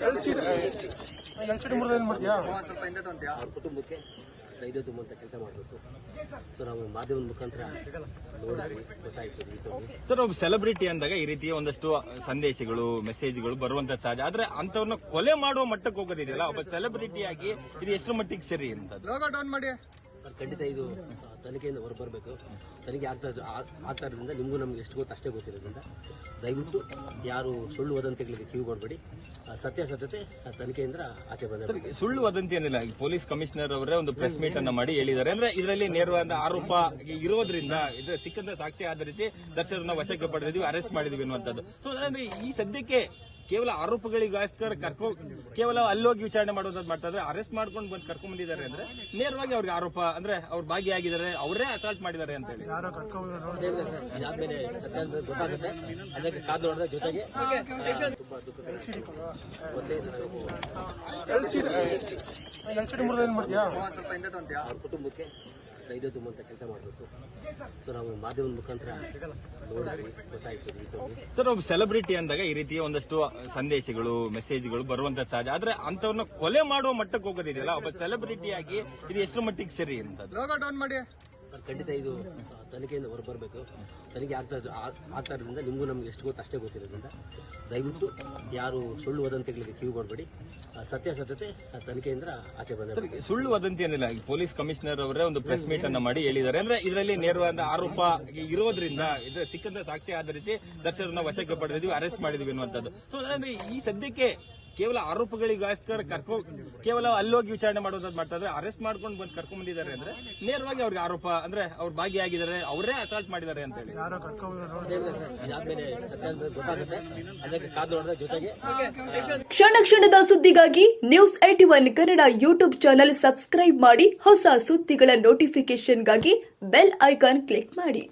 L C D L C D ಮುರಿದ ಏನು ಮಾಡ್ತೀಯಾ ಅವ್ರ ಕುಟುಂಬಕ್ಕೆ ಧೈರ್ಯ ತುಂಬುವಂಥ ಕೆಲಸ ಮಾಡಬೇಕು. ಸೊ ನಾವು ಮಾಧ್ಯಮದ ಮುಖಾಂತರ ನೋಡಿದ್ವಿ ಗೊತ್ತಾಯ್ತು ಸರ್ ಒಬ್ಬ ಸೆಲೆಬ್ರಿಟಿ ಅಂದಾಗ ಈ ರೀತಿಯ ಒಂದಷ್ಟು ಸಂದೇಶಗಳು ಮೆಸೇಜ್ಗಳು ಬರುವಂತ ಸಹಜ. ಆದ್ರೆ ಅಂತವ್ರನ್ನ ಕೊಲೆ ಮಾಡುವ ಮಟ್ಟಕ್ಕೆ ಹೋಗೋದಿದೆಯಲ್ಲ ಒಬ್ಬ ಸೆಲೆಬ್ರಿಟಿ ಆಗಿ ಇದು ಎಷ್ಟು ಮಟ್ಟಿಗೆ ಸರಿ ಅಂತ ಲೋಗೋ ಡೌನ್ ಮಾಡಿ. ಸರ್ ಖಂಡಿತ ಇದು ತನಿಖೆಯಿಂದ ತನಿಖೆಯಿಂದ ಹೊರಬರಬೇಕು. ತನಿಖೆ ಆಗ್ತಾ ಇದ್ದು ಆಗ್ತಾ ಇರೋದ್ರಿಂದ ನಿಮಗೂ ನಮ್ಗೆ ಎಷ್ಟು ಗೊತ್ತು ಅಷ್ಟೇ ಗೊತ್ತಿರೋದ್ರಿಂದ ದಯವಿಟ್ಟು ಯಾರು ಸುಳ್ಳು ವದಂತಿಗಳಿಗೆ ಕಿವಿ ಕೊಡಬೇಡಿ. ಸತ್ಯಾಸತ್ಯತೆ ತನಿಖೆಯಿಂದ ಆಚೆ ಬಂದ ಸುಳ್ಳು ವದಂತಿ ಏನಿಲ್ಲ ಈ ಪೊಲೀಸ್ ಕಮಿಷನರ್ ಅವರೇ ಒಂದು ಪ್ರೆಸ್ ಮೀಟ್ ಅನ್ನ ಮಾಡಿ ಹೇಳಿದ್ದಾರೆ. ಅಂದ್ರೆ ಇದರಲ್ಲಿ ನೇರವಾದ ಆರೋಪ ಇರೋದ್ರಿಂದ ಇದರ ಸಿಕ್ಕಂತ ಸಾಕ್ಷಿ ಆಧರಿಸಿ ದರ್ಶನ ವಶಕ್ಕೆ ಪಡೆದಿದ್ವಿ ಅರೆಸ್ಟ್ ಮಾಡಿದ್ವಿ ಅನ್ನುವಂಥದ್ದು. ಸೊ ಅಂದ್ರೆ ಈ ಸದ್ಯಕ್ಕೆ ಕೇವಲ ಆರೋಪಗಳಿಗೋಸ್ಕರ ಕರ್ಕೊ ಕೇವಲ ಅಲ್ಲೋಗಿ ವಿಚಾರಣೆ ಮಾಡುವಂತ ಮಾಡ್ತಾ ಇದ್ರೆ ಅರೆಸ್ಟ್ ಮಾಡ್ಕೊಂಡು ಬಂದು ಕರ್ಕೊಂಡ್ ಬಂದಿದ್ದಾರೆ ಅಂದ್ರೆ ನೇರವಾಗಿ ಅವ್ರಿಗೆ ಆರೋಪ ಅಂದ್ರೆ ಅವ್ರು ಭಾಗಿಯಾಗಿದ್ದಾರೆ ಅವರೇ ಅಸಾಲ್ಟ್ ಮಾಡಿದ್ದಾರೆ ಅಂತ ಹೇಳಿ. ಯಾರೋ ಕರ್ಕೊಂಡು ಹೇಳಿದೆ ಸರ್ ಇದಾದ್ಮೇಲೆ ಸತ್ಯಾಸತ್ಯತೆ ಗೊತ್ತಾಗುತ್ತೆ. ಅದಕ್ಕೆ ಕಾದು ನೋಡಿದ ಜೊತೆಗೆ ಕುಟುಂಬಕ್ಕೆ ಧೈರ್ಯ ತುಂಬುವಂಥ ಕೆಲಸ ಮಾಡಬೇಕು. ಸೊ ನಾವು ಮಾಧ್ಯಮದ ಮುಖಾಂತರ ನೋಡಿದ್ವಿ ಗೊತ್ತಾಯ್ತು ಸರ್ ಒಬ್ಬ ಸೆಲೆಬ್ರಿಟಿ ಅಂದಾಗ ಈ ರೀತಿಯ ಒಂದಷ್ಟು ಸಂದೇಶಗಳು ಮೆಸೇಜ್ಗಳು ಬರುವಂತ ಸಹಜ. ಆದ್ರೆ ಅಂತವ್ರನ್ನ ಕೊಲೆ ಮಾಡುವ ಮಟ್ಟಕ್ಕೆ ಹೋಗೋದಿದೆಯಲ್ಲ? ಒಬ್ಬ ಸೆಲೆಬ್ರಿಟಿ ಆಗಿ ಇದು ಎಷ್ಟು ಮಟ್ಟಿಗೆ ಸರಿ ಅಂತ ಮಾಡಿ. ಸರ್ ಖಂಡಿತ ಇದು ತನಿಖೆಯಿಂದ ಹೊರ ಬರಬೇಕು ತನಿಖೆ ಆಗ್ತಾ ಆಗ್ತಾ ಇರೋದ್ರಿಂದ ನಿಮಗೂ ನಮ್ಗೆ ಎಷ್ಟು ಗೊತ್ತು ಅಷ್ಟೇ ಗೊತ್ತಿರೋದ್ರಿಂದ ದಯವಿಟ್ಟು ಯಾರು ಸುಳ್ಳು ವದಂತಿಗಳಿಗೆ ಕಿವಿ ಕೊಡಬೇಡಿ. ಸತ್ಯಾಸತ್ಯತೆ ಆ, ತನಿಖೆಯಿಂದ ಆಚೆ ಬಂದ ಸುಳ್ಳು ವದಂತಿ ಏನಿಲ್ಲ ಈ ಪೊಲೀಸ್ ಕಮಿಷನರ್ ಅವರೇ ಒಂದು ಪ್ರೆಸ್ ಮೀಟ್ ಅನ್ನ ಮಾಡಿ ಹೇಳಿದ್ದಾರೆ. ಅಂದ್ರೆ ಇದರಲ್ಲಿ ನೇರವಾದ ಆರೋಪ ಇರೋದ್ರಿಂದ ಇದ್ರ ಸಿಕ್ಕಂತ ಸಾಕ್ಷಿ ಆಧರಿಸಿ ದರ್ಶನ ವಶಕ್ಕೆ ಪಡೆದಿದ್ವಿ ಅರೆಸ್ಟ್ ಮಾಡಿದ್ವಿ ಅನ್ನುವಂಥದ್ದು. ಸೊ ಅಂದ್ರೆ ಈ ಸದ್ಯಕ್ಕೆ ಕೇವಲ ಆರೋಪಗಳಿಗೋಸ್ಕರ ಕರ್ಕೊ ಕೇವಲ ಅಲ್ಲೋಗಿ ವಿಚಾರಣೆ ಮಾಡುವಂತ ಮಾಡ್ತಾ ಇದ್ರೆ ಅರೆಸ್ಟ್ ಮಾಡ್ಕೊಂಡು ಬಂದು ಕರ್ಕೊಂಡ್ ಬಂದಿದ್ದಾರೆ ಅಂದ್ರೆ ನೇರವಾಗಿ ಅವ್ರಿಗೆ ಆರೋಪ ಅಂದ್ರೆ ಅವ್ರ ಭಾಗಿಯಾಗಿದ್ದಾರೆ ಅವರೇ ಅಸಾಲ್ಟ್ ಮಾಡಿದ್ದಾರೆ ಅಂತ ಹೇಳಿ. ಕ್ಷಣ ಕ್ಷಣದ ಸುದ್ದಿಗಾಗಿ news at one Kannada YouTube channel subscribe ಮಾಡಿ ಹೊಸ ಸುದ್ದಿಗಳ ನೋಟಿಫಿಕೇಶನ್ಗಾಗಿ ಬೆಲ್ ಐಕಾನ್ ಕ್ಲಿಕ್ ಮಾಡಿ.